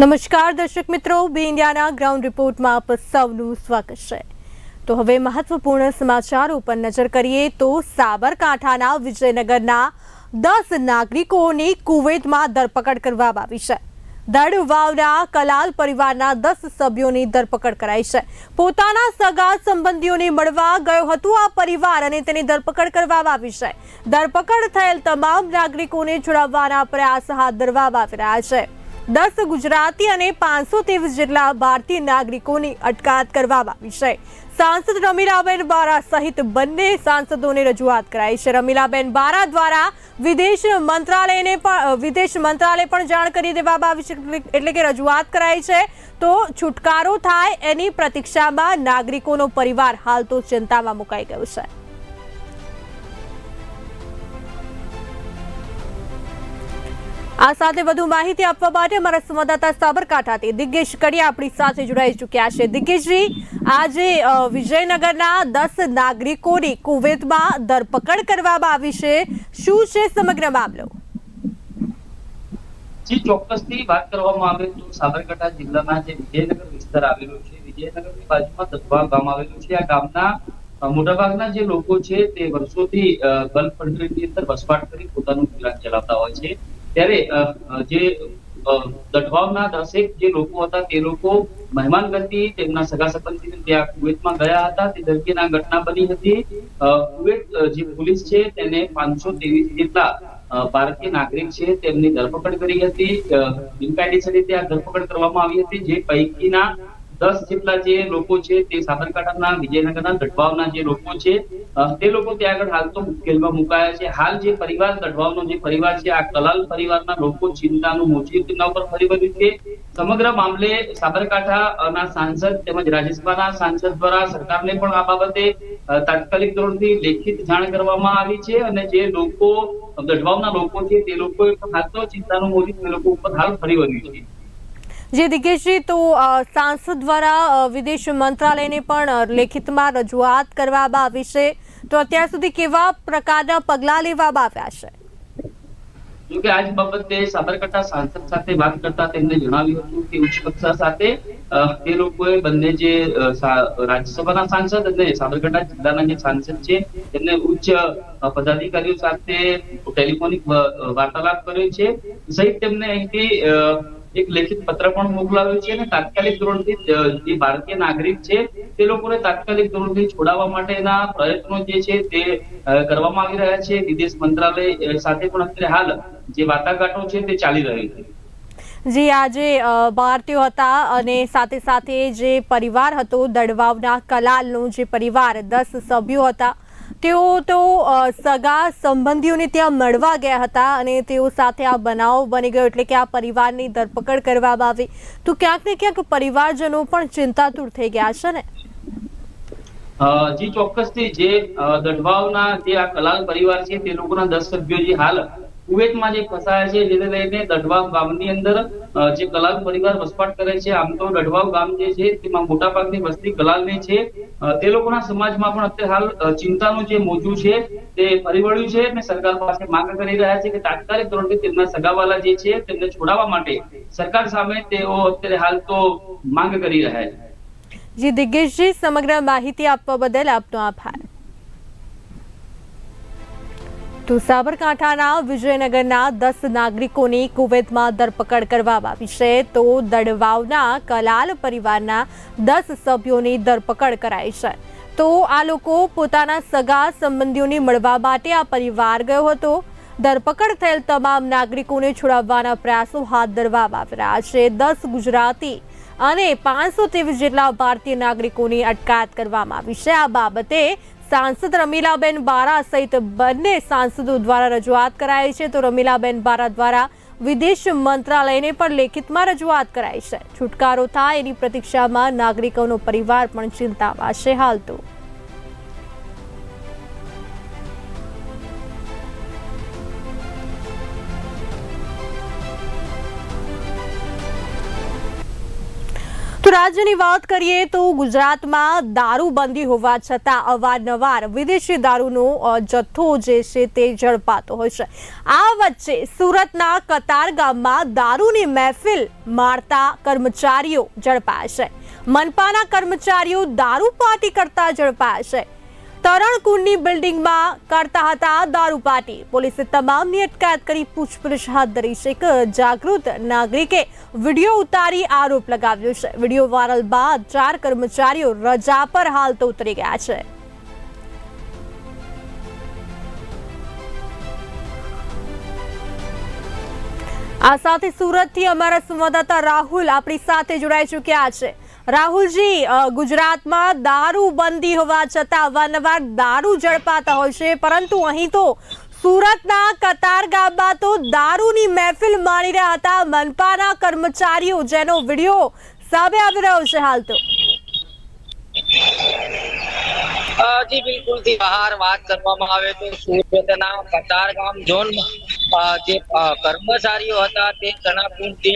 નમસ્કાર દર્શક મિત્રો બે ઇન્ડિયાના ગ્રાઉન્ડ રિપોર્ટમાં આપ સૌનું સ્વાગત છે. તો હવે મહત્વપૂર્ણ સમાચારો પર નજર કરીએ તો સાબરકાંઠાના વિજયનગરના દસ નાગરિકોની કુવૈતમાં ધરપકડ કરવામાં આવી છે. દડ વાવના કલાલ પરિવારના દસ સભ્યોની ધરપકડ કરાઈ છે. પોતાના સગા સંબંધીઓને મળવા ગયો હતો આ પરિવાર અને તેની ધરપકડ કરવામાં આવી છે. ધરપકડ થયેલ તમામ નાગરિકોને છોડાવવાના પ્રયાસ હાથ ધરવામાં આવી રહ્યા છે. દસ ગુજરાતી અને પાંચસો ત્રેવીસ જેટલા ભારતીય નાગરિકોની અટકાયત કરવામાં આવી છે. સાંસદ રમીલાબેન બારા સહિત બંને સાંસદોને રજૂઆત કરાઈ છે. રમીલાબેન બારા દ્વારા વિદેશ મંત્રાલયને પણ વિદેશ મંત્રાલય પણ જાણ કરી દેવામાં આવી છે એટલે- કે રજૂઆત કરાઈ છે. તો છુટકારો થાય એની પ્રતીક્ષામાં નાગરિકોનો પરિવાર હાલ તો ચિંતામાં મુકાઈ ગયો છે. આ સાથે વધુ માહિતી આપવા માટે અમારા સંવાદદાતા સાબરકાંઠાથી દિગ્ગેશ કડિયા આપણી સાથે જોડાઈ ચૂક્યા છે. દિગ્ગેશજી, આજે વિજયનગરના દસ નાગરિકોની કુવેતમાં ધરપકડ કરવામાં આવી છે. શું છે સમગ્ર મામલો? જી, ચોક્કસથી વાત કરવામાં આવે તો સાબરકાંઠા જિલ્લાના જે વિજયનગર વિસ્તાર આવેલો છે, વિજયનગરની બાજુમાં દસવા ગામ આવેલું છે. આ ગામના મોટાભાગના જે લોકો છે તે વર્ષોથી ગલ્ફ કન્ટ્રીની અંદર વસવાટ કરી પોતાનું ગુજરાન ચલાવતા હોય છે. ત્યારે જે દઢવાવના દસેક જે લોકો હતા, તે લોકો મહેમાન ગતિ તેમના સગા સંબંધી ત્યાં કુવેતમાં ગયા હતા. તે દરમિયાન ઘટના બની હતી. કુવેત જે પોલીસ છે, તેને પાંચસો ત્રેવીસ જેટલા ભારતીય નાગરિક છે, તેમની ધરપકડ કરી હતી. બિનકાયદેસર રીતે આ ધરપકડ કરવામાં આવી હતી, જે પૈકીના દસ જેટલા જે લોકો છે તે સાબરકાંઠાના, વિજયનગરના દઢવાવના જે લોકો છે તે લોકો ત્યાં આગળ હાલ તો મુશ્કેલમાં મુકાયા છે. હાલ જે પરિવાર દઢવાવનો જે પરિવાર છે, આ કલાલ પરિવારના લોકો ચિંતાનું મોચી તેમના ઉપર ફરી વળ્યું છે. સમગ્ર મામલે સાબરકાંઠાના સાંસદ તેમજ રાજ્યસભાના સાંસદ દ્વારા સરકારને પણ આ બાબતે તાત્કાલિક ધોરણથી લેખિત જાણ કરવામાં આવી છે અને જે લોકો ગઢવાવના લોકો છે તે લોકો હાલ તો ચિંતાનું મોજી તે લોકો ઉપર હાલ ફરી વળ્યું છે. જે દિગ્ગેશજી તો સાંસદ દ્વારા વિદેશ મંત્રાલયને પણ લેખિતમાં રજૂઆત કરવામાં આવી છે. તો અત્યાર સુધી કેવા પ્રકારના પગલાં લેવામાં આવ્યા છે? જોકે આજ બાબતે સાબરકાંઠા સાંસદ સાથે વાત કરતા તેમને જણાવ્યું હતું કે ઉચ્ચ કક્ષા સાથે તે લોકોએ બંને જે રાજ્યસભાના સાંસદ અને સાબરકાંઠા જિલ્લાના જે સાંસદ છે, તેમને ઉચ્ચ પદાધિકારીઓ સાથે ટેલિફોનિક વાર્તાલાપ કર્યો છે. સહિત તેમને અહીંથી એક લેખિત પત્ર પણ મોકલાવ્યો છે અને તાત્કાલિક ધોરણથી જે ભારતીય નાગરિક છે, તે લોકોને તાત્કાલિક ધોરણથી છોડાવવા માટેના પ્રયત્નો જે છે તે કરવામાં આવી રહ્યા છે. વિદેશ મંત્રાલય સાથે પણ અત્યારે હાલ જે વાટાઘાટો છે તે ચાલી રહી છે. જે, આજે ભારતીયો હતા અને સાથે સાથે જે પરિવાર હતો, દડવાવના કલાલનો જે પરિવાર, દસ સભ્યો હતા તેઓ તો સગા સંબંધીઓને ત્યાં મળવા ગયા હતા અને તેઓ સાથે આ બનાવ બની ગયો એટલે કે આ પરિવારની ધરપકડ કરવામાં આવી. તો ક્યાંક ને ક્યાંક પરિવારજનો પણ ચિંતાતુર થઈ ગયા છે ને? જી ચોક્કસથી જે દઢવાવના જે આ કલાલ પરિવાર છે તે લોકોના દસ સભ્યો જે હાલ કુવેતમાં જે ફસાયા છે, જેને લઈને દઢવાવ ગામની અંદર જે કલાલ પરિવાર વસવાટ કરે છે, આમ તો દઢવાવ ગામ જે છે, તેમાં મોટા ભાગની વસ્તી કલાલની છે. તે લોકોના સમાજમાં પણ અત્યારે હાલ ચિંતાનું જે મોજું છે, તે ફરી વળ્યું છે અને સરકાર પાસે માંગ કરી રહ્યા છે કે તાત્કાલિક ધોરણે તેમના સગાવાલા જે છે, તેમને છોડાવવા માટે સરકાર સામે તેઓ અત્યારે હાલ તો માંગ કરી રહ્યા છે. જી દિગ્ગેશજી સમગ્ર માહિતી આપવા બદલ આપનો આભાર. તો સાબરકાંઠાના વિજયનગરના દસ નાગરિકોની કુવૈતમાં ધરપકડ કરવામાં આવી છે. તો દડવાવના કલાલ પરિવારના દસ સભ્યોની ધરપકડ કરાઈ છે. તો આ લોકો પોતાના સગા સંબંધીઓને મળવા માટે આ પરિવાર ગયો હતો. ધરપકડ થયેલ તમામ નાગરિકોને છોડાવવાના પ્રયાસો હાથ ધરવામાં આવી રહ્યા છે. દસ ગુજરાતી અને પાંચસો ત્રેવીસ જેટલા ભારતીય નાગરિકોની અટકાયત કરવામાં આવી છે. આ બાબતે સાંસદ રમીલાબેન બારા સહિત બંને સાંસદો દ્વારા રજૂઆત કરાઈ છે. તો રમીલાબેન બારા દ્વારા વિદેશ મંત્રાલયને પણ લેખિતમાં રજૂઆત કરાઈ છે. છુટકારો થાય એની પ્રતીક્ષામાં નાગરિકોનો પરિવાર પણ ચિંતામાં છે. હાલ તો તો રાજ્યની વાત કરીએ તો ગુજરાતમાં દારૂબંધી હોવા છતાં અવારનવાર વિદેશી દારૂનો જથ્થો જે છે તે ઝડપાતો હોય છે. આ વચ્ચે સુરતના કતાર ગામમાં દારૂની મહેફિલ મારતા કર્મચારીઓ ઝડપાયા છે. મનપાના કર્મચારીઓ દારૂ પાર્ટી કરતા ઝડપાયા છે. તરણકુંડની બિલ્ડિંગમાં કરતા હતા દારૂ પાર્ટી. પોલીસે તમામની અટકાયત કરી પૂછપરછ હાથ ધરી છે એક જાગૃત નાગરિકે વીડિયો ઉતારી આરોપ લગાવ્યો છે. વીડિયો વાયરલ બાદ ચાર કર્મચારીઓ રજા પર હાલ તો ઉતરી ગયા છે. આ સાથે સુરતથી અમારા સંવાદદાતા રાહુલ આપણી સાથે જોડાઈ ચૂક્યા છે. રાહુલજી ગુજરાતમાં દારૂ બંધી હોવા છતાં અવારનવાર દારૂ ઝડપાતા હોય છે, પરંતુ અહીં તો સુરતના કતાર ગામમાં તો દારૂની મહેફિલ માણી રહ્યા હતા. મનપાના કર્મચારીઓ, જેનો વીડિયો સામે આવી રહ્યો છે હાલ તો. જી, બિલકુલ. થી બહાર વાત કરવામાં આવે તો સુરતના કતાર ગામ ઝોનમાં જે કર્મચારીઓ હતા તે તણાપુર જે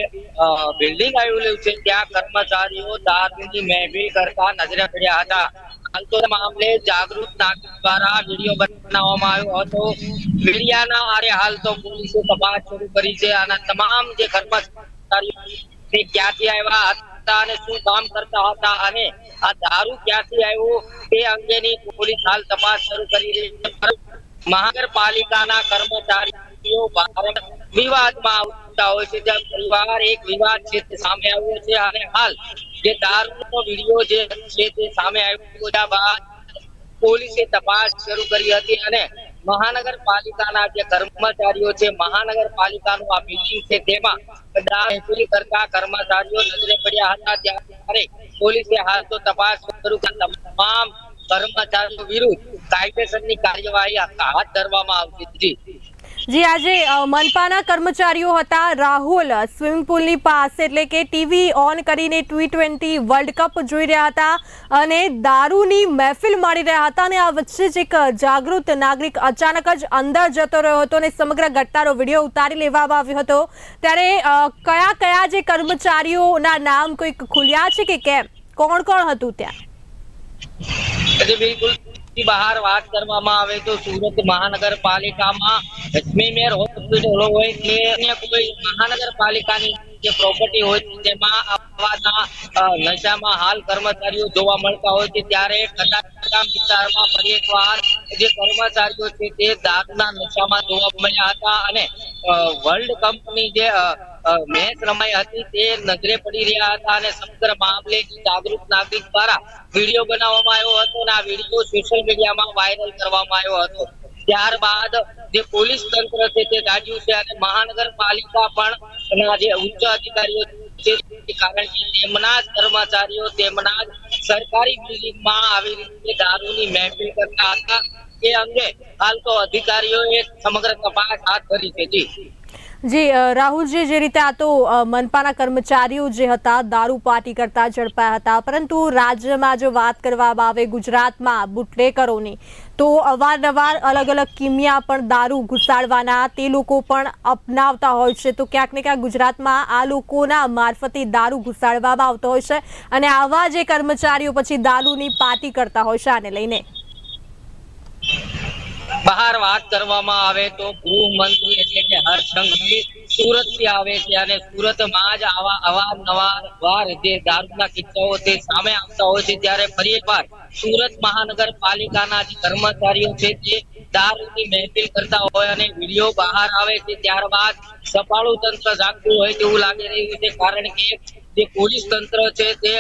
બિલ્ડિંગ આવેલું છે, ત્યાં કર્મચારીઓ દારૂની મહેફિલ કરતા નજરે પડ્યા હતા. હાલ તો મામલે જાગૃત નાગરિક દ્વારા વીડિયો બનાવવામાં આવ્યો હતો. મીડિયાના આરે હાલ તો પોલીસે તપાસ શરૂ કરી છે અને તમામ જે કર્મચારીઓ ક્યાંથી આવ્યા હતા? અને શું કામ કરતા હતા અને આ દારૂ ક્યાંથી આવ્યો તે અંગેની પોલીસ હાલ તપાસ શરૂ કરી રહી છે. મહાનગરપાલિકાના કર્મચારીઓ વિવાદમાં આવતા હોય છે. જ્યાં પરિવાર એક વિવાદ છે સામે આવ્યો છે અને હાલ જે દારૂનો વીડિયો જે છે તે સામે આવ્યો બાદ પોલીસે તપાસ શરૂ કરી હતી અને મહાનગરપાલિકાના જે કર્મચારીઓ છે, મહાનગરપાલિકાનું આ મિટિંગ છે, તેમાં દારૂ કરતા કર્મચારીઓ નજરે પડ્યા હતા. ત્યારે પોલીસે હાલ તપાસ શરૂ તમામ કર્મચારીઓ વિરુદ્ધ કાયદેસરની કાર્યવાહી હાથ ધરવામાં આવતી જી જી, આજે મનપાના કર્મચારીઓ હતા રાહુલ સ્વિમિંગ પુલની પાસે, એટલે કે ટીવી ઓન કરીને ટી ટ્વેન્ટી વર્લ્ડ કપ જોઈ રહ્યા હતા અને દારૂની મહેફિલ માણી રહ્યા હતા અને આ વચ્ચે જ એક જાગૃત નાગરિક અચાનક જ અંદર જતો રહ્યો હતો અને સમગ્ર ઘટનાનો વીડિયો ઉતારી લેવામાં આવ્યો હતો. ત્યારે કયા કયા જે કર્મચારીઓના નામ કોઈક ખુલ્યા છે કે કેમ? કોણ કોણ હતું ત્યાં? બિલકુલ. થી બહાર વાત કરવામાં આવે તો સુરત મહાનગરપાલિકામાં લક્ષ્મીમેર હોસ્પિટલ હોય કે અન્ય કોઈ મહાનગરપાલિકાની જે પ્રોપર્ટી હોય તેમાં આવાના નશામાં હાલ કર્મચારીઓ જોવા મળતા હોય છે. ત્યારે કતારગામ વિસ્તારમાં ફરી એકવાર જે કર્મચારીઓ છે તે દારૂના નશામાં જોવા મળ્યા હતા અને વર્લ્ડ કંપની જે મેચ રમાઈ હતી તે નજરે પડી રહ્યા હતા અને સમગ્ર મામલે જાગૃત નાગરિક દ્વારા વીડિયો બનાવવામાં આવ્યો હતો અને આ વીડિયો સોશિયલ મીડિયામાં વાયરલ કરવામાં આવ્યો હતો. ત્યારબાદ જે પોલીસ તંત્ર છે તે દાડ્યું છે અને મહાનગરપાલિકા પણ જે ઉચ્ચ અધિકારીઓ કારણ કે તેમના જ કર્મચારીઓ, તેમના જ સરકારી બિલ્ડિંગમાં આવી રીતે દારૂની મહેફિલ કરતા હતા. એ અંગે હાલ તો અધિકારીઓએ સમગ્ર તપાસ હાથ ધરી છે. જી રાહુલજી, જે રીતે આ તો મનપાના કર્મચારીઓ જે હતા, દારૂ પાર્ટી કરતા ઝડપાયા હતા. પરંતુ રાજ્યમાં જો વાત કરવામાં આવે ગુજરાતમાં બુટલેકરોની, તો અવારનવાર અલગ અલગ કિમિયા પણ દારૂ ઘુસાડવાના તે લોકો પણ અપનાવતા હોય છે. તો ક્યાંક ને ક્યાંક ગુજરાતમાં આ લોકોના મારફતે દારૂ ઘુસાડવામાં આવતો હોય છે અને આવા જે કર્મચારીઓ પછી દારૂની પાર્ટી કરતા હોય છે આને લઈને. બહાર વાત કરવામાં આવે તો ગૃહમંત્રી એટલે કે હર્ષ સુરતથી આવે છે અને સુરતમાં જ આવા અવારનવાર વાર જે દારૂના કિસ્સાઓ તે સામે આવતા હોય છે ત્યારે ફરી એકવાર સુરત મહાનગરપાલિકાના જે કર્મચારીઓ છે તે દારૂની મહેફિલ કરતા હોય અને વીડિયો બહાર આવે છે ત્યારબાદ સફાળું તંત્ર જાગતું હોય તેવું લાગી રહ્યું છે કારણ કે જે પોલીસ તંત્ર છે તે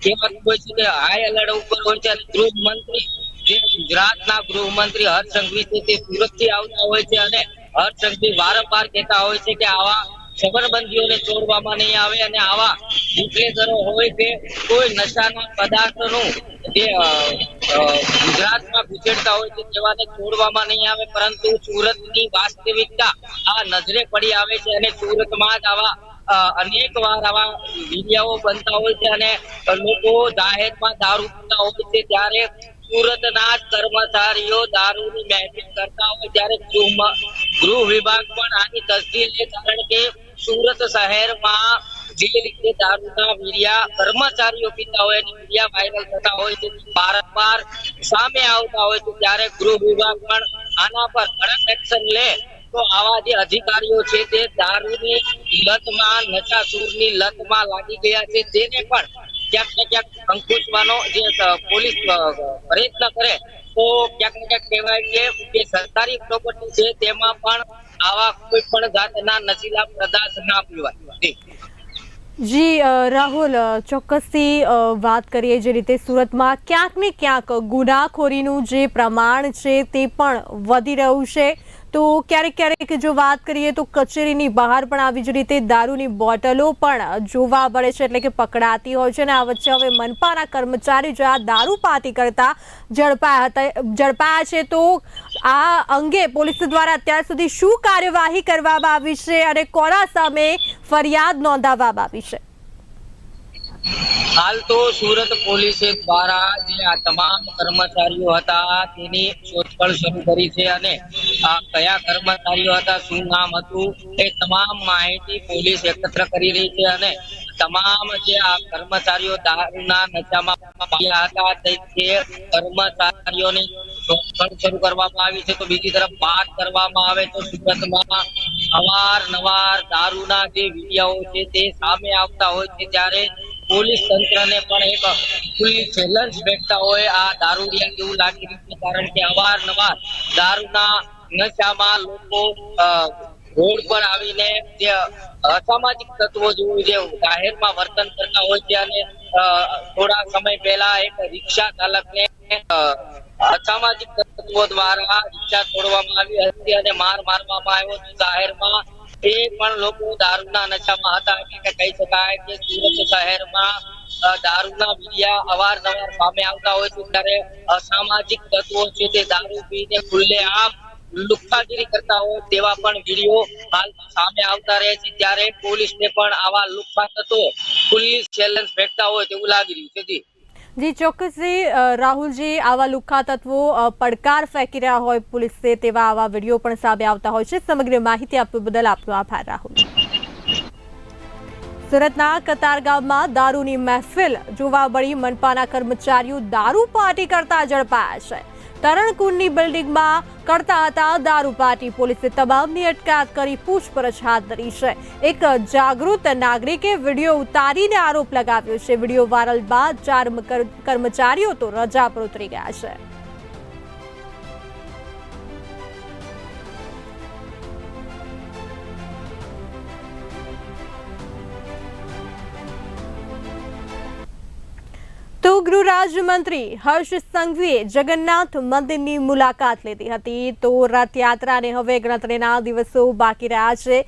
કહેવાતું હોય છે કે હાઈ એલર્ટ ઉપર હોય છે અને ગૃહમંત્રી જે ગુજરાતના ગૃહમંત્રી હર્ષ સંઘવી છે, તે સુરતથી આવતા હોય છે અને હર્ષ સંઘવી વારંવાર કહેતા હોય છે કે આવા જબરબંધીઓને છોડવામાં નહીં આવે અને આવા બુટલેગરો હોય કે કોઈ નશાના પદાર્થનું જે ગુજરાતમાં ગુજરતા હોય છે, તેવાને છોડવામાં નહીં આવે. પરંતુ સુરતની વાસ્તવિકતા આ નજરે પડી આવે છે અને સુરતમાં જ આવા અનેક વાર આવા વિડિયાઓ બનતા હોય છે અને લોકો જાહેરમાં દારૂ પીતા હોય છે. ત્યારે સુરતના કર્મચારીઓ દારૂની મહેફિલ કરતા હોય ત્યારે ગૃહ વિભાગ પણ આની તસદીલ લે કારણ કે સુરત શહેરમાં જે રીતે દારૂના વીર્યા કર્મચારીઓ પીતા હોય અને વીર્યા વાયરલ થતા હોય છે વારંવાર સામે આવતા હોય છે, ત્યારે ગૃહ વિભાગ પણ આના પર કડક એક્શન લે. તો આવા જે અધિકારીઓ છે, તે દારૂની લતમાં નશાસૂરની લતમાં લાગી ગયા છે તેને પણ ક્યાંક ક્યાંક અંકુશવાનો જે પોલીસ પ્રયત્ન કરે, તો ક્યાંક ક્યાંક કહેવાય કે જે સરકારી પ્રોપર્ટી છે તેમાં પણ આવા કોઈ પણ જાતના નશીલા પદાર્થ ના પીવાય. જી રાહુલ ચોક્કસથી વાત કરીએ જે રીતે સુરતમાં ક્યાંક ને ક્યાંક ગુનાખોરીનું જે પ્રમાણ છે તે પણ વધી રહ્યું છે તો ક્યારેક ક્યારેક જો વાત કરીએ તો કચેરીની બહાર પણ આવી જ રીતે દારૂની બોટલો પણ જોવા મળે છે એટલે કે પકડાતી હોય છે અને આ વચ્ચે હવે મનપાના કર્મચારી જો આ દારૂ પાતી કરતા ઝડપાયા હતા, ઝડપાયા છે તો આ અંગે પોલીસ દ્વારા અત્યાર સુધી શું કાર્યવાહી કરવામાં આવી છે અને કોના સામે ફરિયાદ નોંધાવવામાં આવી છે? હાલ તો સુરત પોલીસે દ્વારા જે આ તમામ કર્મચારીઓ હતા, તેની શોધખોળ શરૂ કરી છે અને આ કયા કર્મચારીઓ હતા, શું નામ હતું, એ તમામ માહિતી પોલીસ એકત્ર કરી રહી છે અને તમામ જે આ કર્મચારીઓ દારૂના નશામાં હતા, તે કર્મચારીઓની શોધખોળ શરૂ કરવામાં આવી છે. તો બીજી તરફ વાત કરવામાં આવે તો સુરતમાં અવારનવાર દારૂના જે વીડિયો છે તે સામે આવતા હોય છે, ત્યારે પોલીસ તંત્રને પણ એક ખુલ્લી ચેલેન્જ બેઠતા હોય આ દારૂડિયા જેવું લાગી રહ્યું છે, કારણ કે અવારનવાર દારૂના નશામાં લોકો રોડ પર આવીને જે અસામાજિક તત્વો જેવું જે જાહેરમાં વર્તન કરતા હોય છે અને થોડા સમય પહેલા એક રિક્ષા ચાલકને અસામાજિક તત્વો દ્વારા રિક્ષા તોડવામાં આવી હતી અને માર મારવામાં આવ્યો જાહેરમાં એ પણ લોકો દારૂના નશામાં હતા. એટલે કહી શકાય કે સુરત શહેરમાં દારૂના વીડિયા અવારનવાર સામે આવતા હોય છે ત્યારે અસામાજિક તત્વો છે તે દારૂ પીને ખુલ્લેઆમ લુખ્ખાગીરી કરતા હોય તેવા પણ વીડિયો હાલ સામે આવતા રહે છે. ત્યારે પોલીસને પણ આવા લુખ્ખા તત્વો ખુલ્લી ચેલેન્જ ફેંકતા હોય તેવું લાગી રહ્યું છે જી ચોક્કસથી રાહુલજી, આવા લુખ્ખા તત્વો પડકાર ફેંકી રહ્યા હોય પોલીસે તેવા આવા વીડિયો પણ સામે આવતા હોય છે. સમગ્ર માહિતી આપવા બદલ આપનો આભાર, રાહુલ. સુરતના કતારગામમાં દારૂની મહેફિલ જોવા મળી. મનપાના કર્મચારીઓ દારૂ પાર્ટી કરતા ઝડપાયા છે. તરણકુંડની બિલ્ડિંગમાં કરતા હતા. દારૂ પાર્ટી પોલીસે તમામની અટકાયત કરી પૂછપરછ હાથ ધરી છે. એક જાગૃત નાગરિકે વીડિયો ઉતારીને આરોપ લગાવ્યો છે. વીડિયો વાયરલ બાદ ચાર કર્મચારીઓ તો રજા પર ઉતરી ગયા છે. ગૃહ રાજ્યમંત્રી હર્ષ સંઘવીએ જગન્નાથ મંદિરની મુલાકાત લીધી હતી. તો રથયાત્રાને હવે ગણતરીના દિવસો બાકી રહ્યા છે.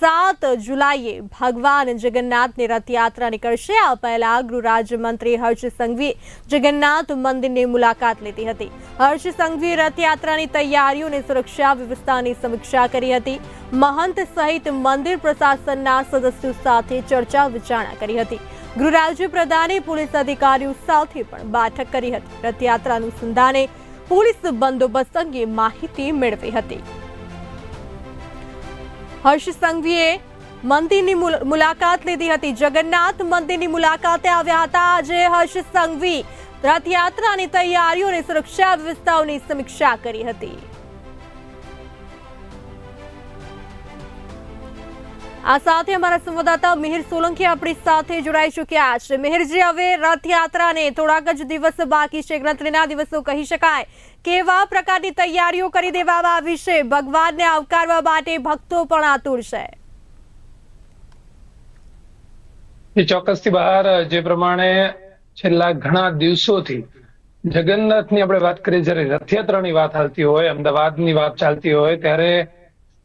સાત જુલાઈએ ભગવાન જગન્નાથની રથયાત્રા નીકળશે. આ પહેલા ગૃહ રાજ્યમંત્રી હર્ષ સંઘવીએ જગન્નાથ મંદિરની મુલાકાત લીધી હતી. હર્ષ સંઘવીએ રથયાત્રાની તૈયારીઓ અને સુરક્ષા વ્યવસ્થાની સમીક્ષા કરી હતી. મહંત સહિત મંદિર પ્રશાસનના સદસ્યો સાથે ચર્ચા વિચારણા કરી હતી. ગૃહ રાજ્ય પ્રધાને પોલીસ અધિકારીઓ સાથે પણ બેઠક કરી હતી. રથયાત્રા અનુસંધાને પોલીસ બંદોબસ્ત અંગે માહિતી મેળવી હતી. હર્ષ સંઘવીએ મંદિરની મુલાકાત લીધી હતી. જગન્નાથ મંદિરની મુલાકાતે આવ્યા હતા. આજે હર્ષ સંઘવી રથયાત્રાની તૈયારીઓ અને સુરક્ષા વ્યવસ્થાઓની સમીક્ષા કરી હતી. આ સાથે અમારા સંવાદદાતા મિહિર સોલંકી આપણી સાથે જોડાઈ ચૂક્યા છે. મિહિરજી, હવે રથયાત્રાને થોડાક જ દિવસ બાકી છે. ગણતરીના દિવસો કહી શકાય. કેવા પ્રકારની તૈયારીઓ કરી દેવામાં આવી છે? ભગવાનને આવકારવા માટે ભક્તો પણ આતુર છે. ચોક્કસથી બહાર, જે પ્રમાણે છેલ્લા ઘણા દિવસોથી જગન્નાથની આપણે વાત કરીએ, જ્યારે રથયાત્રાની વાત હાલતી હોય, અમદાવાદની વાત ચાલતી હોય, ત્યારે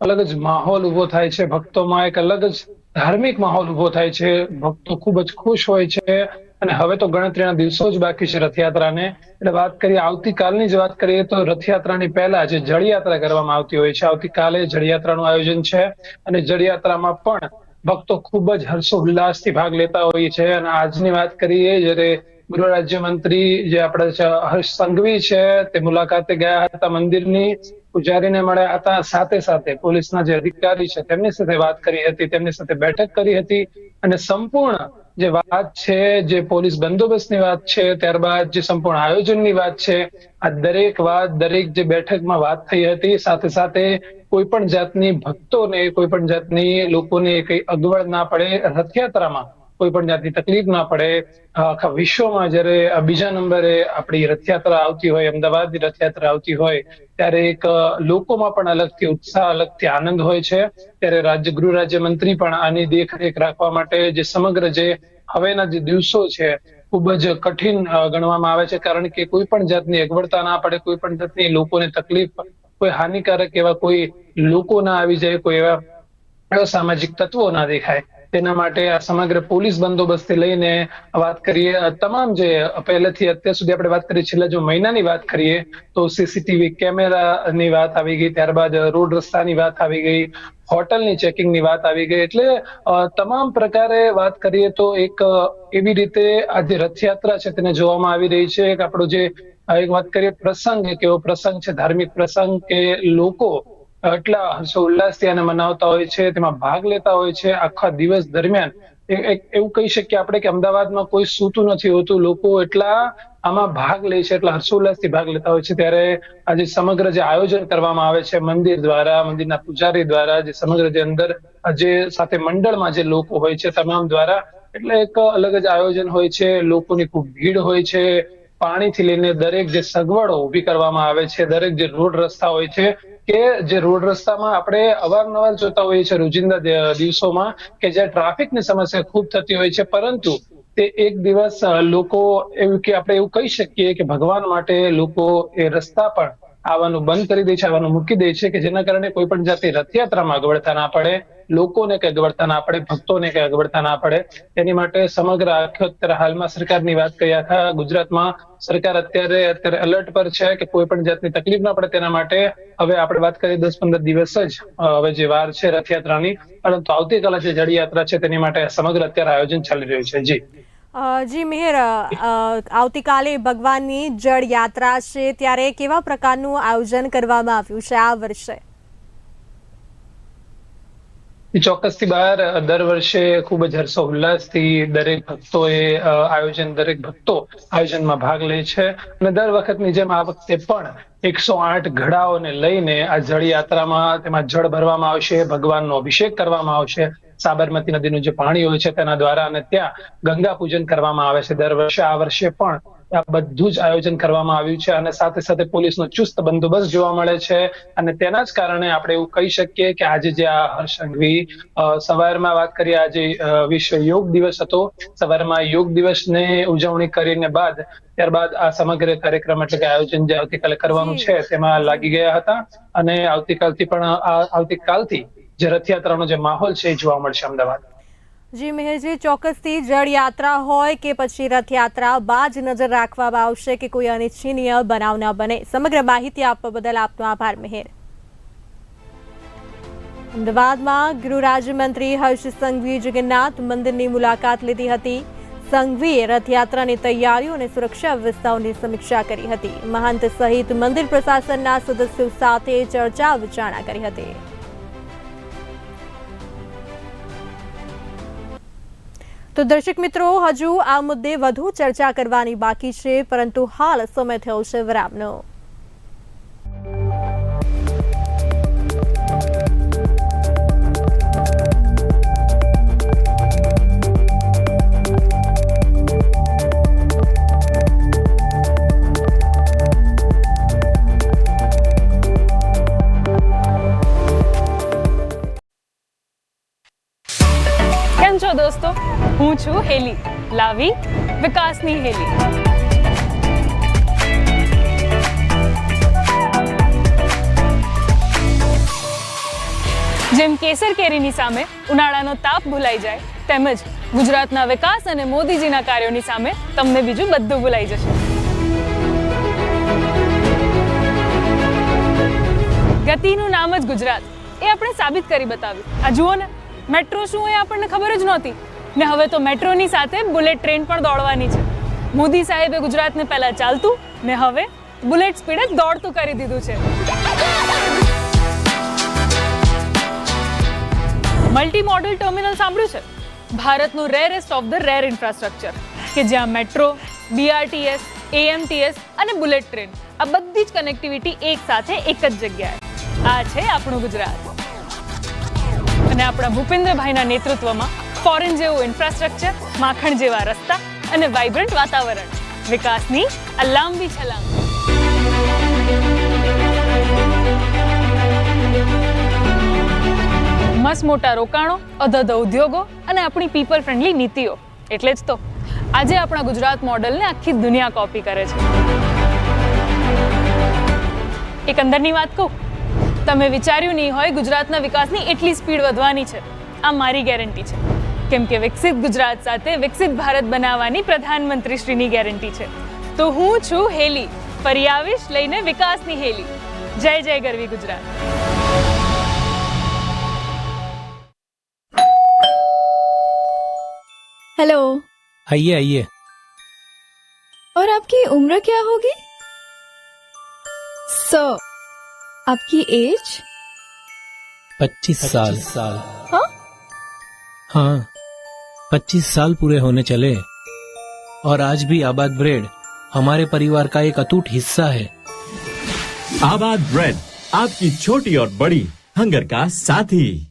અલગ જ માહોલ ઊભો થાય છે. ભક્તોમાં એક અલગ જ ધાર્મિક માહોલ ઊભો થાય છે. ભક્તો ખૂબ જ ખુશ હોય છે. અને હવે તો ગણતરીના દિવસો જ બાકી છે રથયાત્રાને. એટલે વાત કરીએ, આવતીકાલની જ વાત કરીએ તો રથયાત્રાની પહેલા જે જળયાત્રા કરવામાં આવતી હોય છે, આવતીકાલે જળયાત્રાનું આયોજન છે. અને જળયાત્રામાં પણ ભક્તો ખૂબ જ હર્ષોલ્લાસથી ભાગ લેતા હોય છે. અને આજની વાત કરીએ, જ્યારે ગૃહ રાજ્યમંત્રી જે આપણે હર્ષ સંઘવી છે, તે મુલાકાતે ગયા હતા મંદિરની. પૂજારીને મળ્યા હતા. સાથે સાથે પોલીસના જે અધિકારી છે, તેમની સાથે વાત કરી હતી, તેમની સાથે બેઠક કરી હતી અને સંપૂર્ણ જે વાત છે, જે પોલીસ બંદોબસ્તની વાત છે, ત્યારબાદ જે સંપૂર્ણ આયોજનની વાત છે, આ દરેક વાત, દરેક જે બેઠકમાં વાત થઈ હતી. સાથે સાથે કોઈ પણ જાતની ભક્તોને, કોઈ પણ જાતની લોકોને કઈ અગવડ ના પડે, રથયાત્રામાં કોઈ પણ જાતની તકલીફ ના પડે. આખા વિશ્વમાં જ્યારે બીજા નંબરે આપણી રથયાત્રા આવતી હોય અમદાવાદની રથયાત્રા આવતી હોય, ત્યારે એક લોકોમાં પણ અલગથી ઉત્સાહ, અલગથી આનંદ હોય છે. ત્યારે રાજ્ય, ગૃહ રાજ્યમંત્રી પણ આની દેખરેખ રાખવા માટે જે સમગ્ર જે હવેના જે દિવસો છે, ખૂબ જ કઠિન ગણવામાં આવે છે. કારણ કે કોઈ પણ જાતની અગવડતા ના પડે, કોઈ પણ જાતની લોકોને તકલીફ, કોઈ હાનિકારક એવા કોઈ લોકો ના આવી જાય, કોઈ એવા સામાજિક તત્વો ના દેખાય. તેના માટે આ સમગ્ર પોલીસ બંદોબસ્તથી લઈને વાત કરીએ. તમામ જે પહેલેથી અત્યાર સુધી આપણે વાત કરીએ છેલ્લા જો મહિનાની વાત કરીએ, તો સીસીટીવી કેમેરાની વાત આવી ગઈ, ત્યારબાદ રોડ રસ્તાની વાત આવી ગઈ, હોટલની ચેકિંગની વાત આવી ગઈ. એટલે તમામ પ્રકારે વાત કરીએ તો એક એવી રીતે આ જે રથયાત્રા છે તેને જોવામાં આવી રહી છે. એક આપણો જે એક વાત કરીએ પ્રસંગ એક એવો પ્રસંગ છે, ધાર્મિક પ્રસંગ કે લોકો એટલા હર્ષો ઉલ્લાસથી આને મનાવતા હોય છે, તેમાં ભાગ લેતા હોય છે. આખા દિવસ દરમિયાન એવું કહી શકીએ આપણે કે અમદાવાદમાં કોઈ સૂતું નથી હોતું. લોકો એટલા આમાં ભાગ લે છે, એટલા હર્ષોલ્લાસથી ભાગ લેતા હોય છે. ત્યારે આજે સમગ્ર જે આયોજન કરવામાં આવે છે, મંદિર દ્વારા, મંદિરના પૂજારી દ્વારા, જે સમગ્ર જે અંદર જે સાથે મંડળમાં જે લોકો હોય છે, તમામ દ્વારા એટલે એક અલગ જ આયોજન હોય છે. લોકોની ખૂબ ભીડ હોય છે. પાણીથી લઈને દરેક જે સગવડો ઊભી કરવામાં આવે છે, દરેક જે રોડ રસ્તા હોય છે કે જે રોડ રસ્તામાં આપણે અવારનવાર જોતા હોઈએ છીએ રોજિંદા દિવસોમાં કે જ્યાં ટ્રાફિકની સમસ્યા ખૂબ થતી હોય છે, પરંતુ તે એક દિવસ લોકો એવું કે આપણે એવું કહી શકીએ કે ભગવાન માટે લોકો એ રસ્તા પર આવવાનું બંધ કરી દે છે, આવવાનું મૂકી દે છે કે જેના કારણે કોઈ પણ જાતની રથયાત્રામાં અગવડતા ના પડે, લોકોને કઈ અગવડતા ના પડે, ભક્તોને કઈ અગવડતા ના પડે. તેની માટે સમગ્ર આખો અત્યારે હાલમાં સરકારની વાત કરીએ આખા ગુજરાતમાં સરકાર અત્યારે અત્યારે એલર્ટ પર છે કે કોઈ પણ જાતની તકલીફ ના પડે તેના માટે હવે આપણે વાત કરીએ દસ પંદર દિવસ જ હવે જે વાર છે રથયાત્રાની. પરંતુ આવતીકાલે જે જળયાત્રા છે તેની માટે સમગ્ર અત્યારે આયોજન ચાલી રહ્યું છે. જી. જી મિહિર આવતીકાલે ભગવાનની જળ યાત્રા છે, ત્યારે કેવા પ્રકારનું આયોજન કરવામાં આવ્યું છે આ વર્ષે? ચોક્કસથી બહાર દર વર્ષે ખૂબ જ હર્ષો ઉલ્લાસથી દરેક ભક્તોએ આયોજન, દરેક ભક્તો આયોજનમાં ભાગ લે છે. અને દર વખતની જેમ આ વખતે પણ એકસો આઠ ઘડાઓને લઈને આ જળ યાત્રામાં તેમાં જળ ભરવામાં આવશે, ભગવાનનો અભિષેક કરવામાં આવશે. સાબરમતી નદીનું જે પાણી હોય છે તેના દ્વારા અને ત્યાં ગંગા પૂજન કરવામાં આવે છે. દર વર્ષે આ વર્ષે પણ આ બધું જ આયોજન કરવામાં આવ્યું છે અને સાથે સાથે પોલીસનો ચુસ્ત બંદોબસ્ત જોવા મળે છે અને તેના જ કારણે આપણે એવું કહી શકીએ કે આજે જે આ હર્ષંઘવી સવારમાં વાત કરીએ આજે વિશ્વ યોગ દિવસ હતો. સવારમાં યોગ દિવસને ઉજવણી કરીને બાદ ત્યારબાદ આ સમગ્ર કાર્યક્રમ એટલે કે આયોજન જે આવતીકાલે કરવાનું છે તેમાં લાગી ગયા હતા અને આવતીકાલથી પણ આ આવતીકાલથી જે રથયાત્રાનો જે માહોલ છે એ જોવા મળશે અમદાવાદ. જી મિહિરજી ચોક્કસથી જળયાત્રા હોય કે પછી રથયાત્રા બાદ નજર રાખવામાં આવશે કે કોઈ અનિચ્છનીય બનાવ ન બને. સમગ્ર માહિતી આપવા બદલ આપનો આભાર મહેર. અમદાવાદમાં ગૃહ રાજ્યમંત્રી હર્ષ સંઘવીએ જગન્નાથ મંદિરની મુલાકાત લીધી હતી. સંઘવીએ રથયાત્રાની તૈયારીઓ અને સુરક્ષા વ્યવસ્થાઓની સમીક્ષા કરી હતી. મહંત સહિત મંદિર પ્રશાસનના સદસ્યો સાથે ચર્ચા વિચારણા કરી હતી. તો દર્શક મિત્રો, હજુ આ મુદ્દે વધુ ચર્ચા કરવાની બાકી છે, પરંતુ હાલ સમય થયો છે વિરામનો. દોસ્તો, હું છું હેલી, લાવી વિકાસની હેલી. જેમ કેસર કેરીની સામે ઉનાળાનો તાપ ભૂલાઈ જાય, તેમજ ગુજરાતના વિકાસ અને મોદીજીના કાર્યોની સામે તમને બીજું બધું ભૂલાઈ જશે. ગતિનું નામ જ ગુજરાત, એ આપણે સાબિત કરી બતાવ્યું. આ જુઓ ને મેટ્રો શું એ આપણને ખબર જ નહોતી. ને હવે તો મેટ્રોની સાથે બુલેટ ટ્રેન પણ દોડવાની છે. મોદી સાહેબે ગુજરાતને પહેલાં ચાલતું, ને હવે બુલેટ સ્પીડે દોડતું કરી દીધું છે. મલ્ટી મોડલ ટર્મિનલ સાંભળ્યું છે? ભારતનું rarest of the rare infrastructure કે જ્યાં મેટ્રો બીઆરટીએસ એએમટીએસ અને બુલેટ ટ્રેન આ બધી જ કનેક્ટિવિટી એક સાથે એક જ જગ્યાએ. આ છે આપણું ગુજરાત. અને આપણા ભૂપેન્દ્રભાઈના નેતૃત્વમાં ફોરેન જેવું ઇન્ફ્રાસ્ટ્રક્ચર માખણ જેવા રસ્તા અને વાઇબ્રન્ટ વાતાવરણ. વિકાસની આ લાંબી છલાંગ. મસ્ત મોટા રોકાણો, અધધ ઉદ્યોગો અને આપણી પીપલ ફ્રેન્ડલી નીતિઓ. એટલે જ તો. આજે આપણા ગુજરાત મોડલને આખી દુનિયા કોપી કરે છે. એક અંદરની વાત કહું? તમે વિચાર્યું નહીં હોય ગુજરાતના વિકાસની એટલી સ્પીડ વધવાની છે આ મારી ગેરંટી છે કેમ કે વિકસિત ગુજરાત સાથે વિકસિત ભારત બનાવવાની પ્રધાનમંત્રી શ્રીની ગેરંટી છે તો હું છું હેલી ફરી આવીશ લઈને વિકાસની હેલી જય જય ગરવી ગુજરાત हेलो आइए आइए और आपकी उम्र क्या होगी सो आपकी एज? पच्चीस साल। साल। हाँ? हाँ पच्चीस साल पूरे होने चले। और आज भी आबाद ब्रेड हमारे परिवार का एक अटूट हिस्सा है। आबाद ब्रेड आपकी छोटी और बड़ी हंगर का साथी।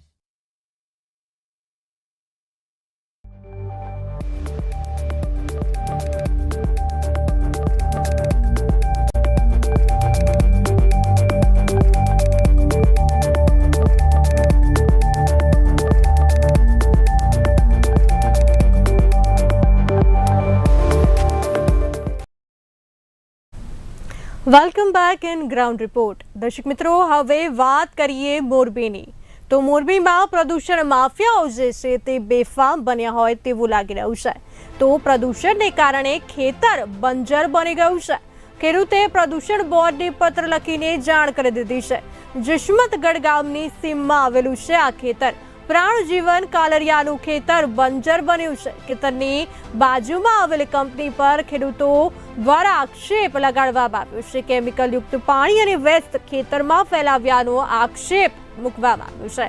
Welcome back in ground report દર્શક મિત્રો, હવે વાત કરીએ મોરબીની. તો મોરબીમાં પ્રદૂષણ માફિયાઓ જે છે તે બેફામ બન્યા હોય તેવું લાગી રહ્યું છે. તો પ્રદૂષણને કારણે ખેતર બંજર બની ગયું છે. ખેડૂતે પ્રદૂષણ બોર્ડને પત્ર લખીને જાણ કરી દીધી છે. જશમતગઢ ગામની સીમમાં આવેલું છે આ ખેતર. પ્રાણજીવન કાલરિયાનું ખેતર બંજર બન્યું છે. ખેતરની બાજુમાં આવેલી કંપની પર ખેડૂતો દ્વારા આક્ષેપ લગાડવામાં આવ્યો છે. કેમિકલ યુક્ત પાણી અને વેસ્ટ ખેતરમાં ફેલાવ્યાનો આક્ષેપ મૂકવામાં આવ્યો છે.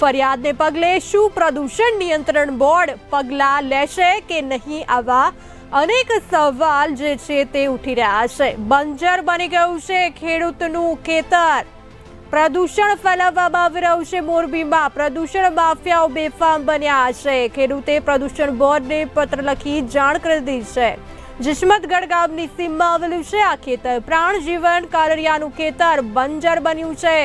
ફરિયાદને પગલે શું પ્રદૂષણ નિયંત્રણ બોર્ડ પગલાં લેશે કે નહીં આવા અનેક સવાલ જે છે તે ઉઠી રહ્યા છે. બંજર બની ગયું છે ખેડૂતનું ખેતર. પ્રદૂષણ ફેલાવવામાં આવી રહ્યું છે મોરબીમાં. પ્રદૂષણ માફિયાઓ બેફામ બન્યા છે. ખેડૂતે પ્રદૂષણ બોર્ડને પત્ર લખી જાણ કરી દીધી છે. જિસ્મતગઢ ગામની સીમમાં આવેલું છે આ ખેતર. પ્રાણ જીવન કાલરિયાનું ખેતર બંજર બન્યું છે.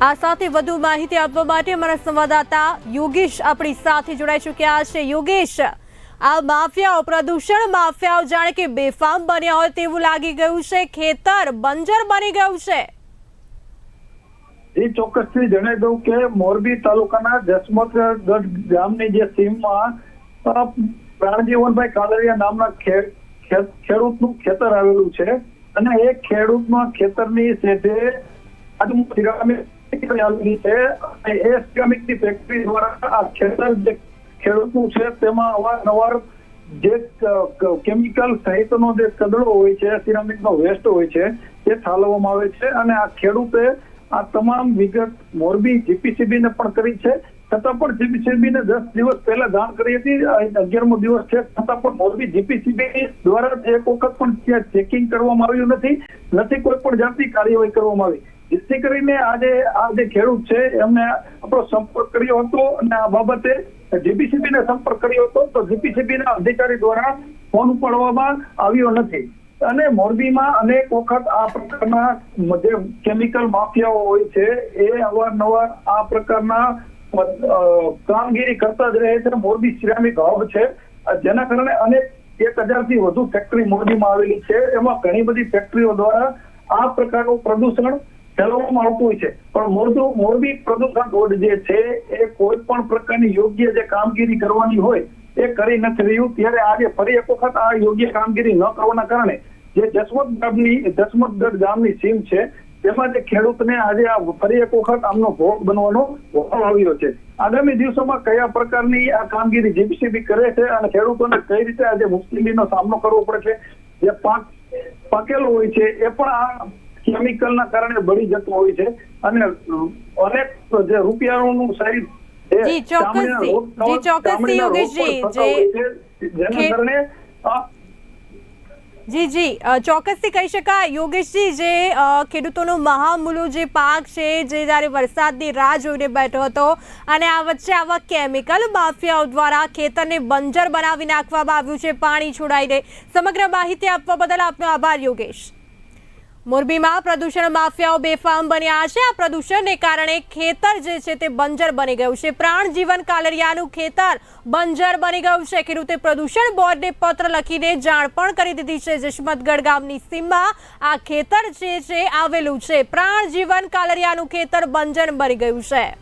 આ સાથે વધુ માહિતી આપવા માટે અમારા સંવાદદાતા યોગેશ આપણી સાથે જોડાઈ ચૂક્યા છે. યોગેશ આ માફિયાઓ, પ્રદૂષણ માફિયાઓ જાણે કે બેફામ બન્યા હોય તેવું લાગી ગયું છે. ખેતર બંજર બની ગયું છે. એ ચોક્કસથી જણાવી દઉં કે મોરબી તાલુકાના જસમતગઢ ગામની જે સીમમાં પ્રાણજીવનભાઈ કાલરિયા નામના ખેડૂતનું ખેતર આવેલું છે. અને એ ખેડૂતમાં ખેતરની આજુબાજુ સિરામિક આવેલી છે. અને એ સિરામિકની ફેક્ટરી દ્વારા આ ખેતર જે ખેડૂતનું છે, તેમાં અવારનવાર જે કેમિકલ સહિતનો જે કદડો હોય છે સિરામિકનો વેસ્ટ હોય છે તે ઠાલવવામાં આવે છે અને આ ખેડૂતે આ તમામ વિગત મોરબી જીપીસીબી ને પણ કરી છે. છતાં પણ જીપીસીબી ને દસ દિવસ પહેલા જાણ કરી હતી અગિયારમો દિવસ છે, છતાં પણ મોરબી જીપીસીબી દ્વારા એક વખત પણ ત્યાં ચેકિંગ કરવામાં આવ્યું નથી. નથી કોઈ પણ જાતની કાર્યવાહી કરવામાં આવી. જેથી કરીને આજે આ જે ખેડૂત છે, એમને આપણો સંપર્ક કર્યો હતો અને આ બાબતે જીપીસીબી ને સંપર્ક કર્યો હતો. તો જીપીસીબી ના અધિકારી દ્વારા ફોન ઉપાડવામાં આવ્યો નથી. અને મોરબીમાં અનેક વખત આ પ્રકારના જે કેમિકલ માફિયાઓ હોય છે, એ અવારનવાર આ પ્રકારના કામગીરી કરતા જ રહે છે. મોરબી સિરામિક હબ છે. જેના કારણે અનેક એક હજારથી વધુ ફેક્ટરી મોરબીમાં આવેલી છે. એમાં ઘણી બધી ફેક્ટરીઓ દ્વારા આ પ્રકારનું પ્રદૂષણ ફેલાવવામાં આવતું છે. પણ મોરબી મોરબી પ્રદૂષણ બોર્ડ જે છે, એ કોઈ પણ પ્રકારની યોગ્ય જે કામગીરી કરવાની હોય, એ કરી નથી રહ્યું. ત્યારે આજે ફરી એક વખત આ યોગ્ય કામગીરી ન કરવાના કારણે જે જસમત ગામની જસમતગઢ ગામની સીમ છે, તેમાં જે ખેડૂતને આજે આ ફરી એક વખત આમનો ભોગ બનવાનો વારો આવ્યો છે. આગામી દિવસોમાં કયા પ્રકારની આ કામગીરી જીપસીબી કરે છે અને ખેડૂતોને કઈ રીતે આજે મુશ્કેલીનો સામનો કરવો પડે છે? જે પાક પાકેલો હોય છે, એ પણ આ કેમિકલના કારણે બળી જતું હોય છે. અને અનેક જે રૂપિયાનું સાઈઝ જી, જી, ચોક્કસથી, યોગેશજી, જે જેના કારણે જી જી ચોક્કસથી કહી શકાય. યોગેશજી જે ખેડૂતોનો મહામૂલો જે પાક છે જે જ્યારે વરસાદની રાહ જોઈને બેઠો હતો અને આ વચ્ચે આવા કેમિકલ માફિયાઓ દ્વારા ખેતરને બંજર બનાવી નાખવામાં આવ્યું છે પાણી છોડાઈને. સમગ્ર માહિતી આપવા બદલ આપનો આભાર યોગેશ. મોરબીમાં પ્રદૂષણ માફિયાઓ બેફામ બન્યા છે. આ પ્રદૂષણને કારણે ખેતર જે છે તે બંજર બની ગયું છે. પ્રાણ જીવન કાલરિયાનું ખેતર બંજર બની ગયું છે. ખેડૂતે પ્રદૂષણ બોર્ડને પત્ર લખીને જાણ પણ કરી દીધી છે. જશમતગઢ ગામની સીમમાં આ ખેતર જે છે, આવેલું છે. પ્રાણ જીવન કાલરિયાનું ખેતર બંજર બની ગયું છે.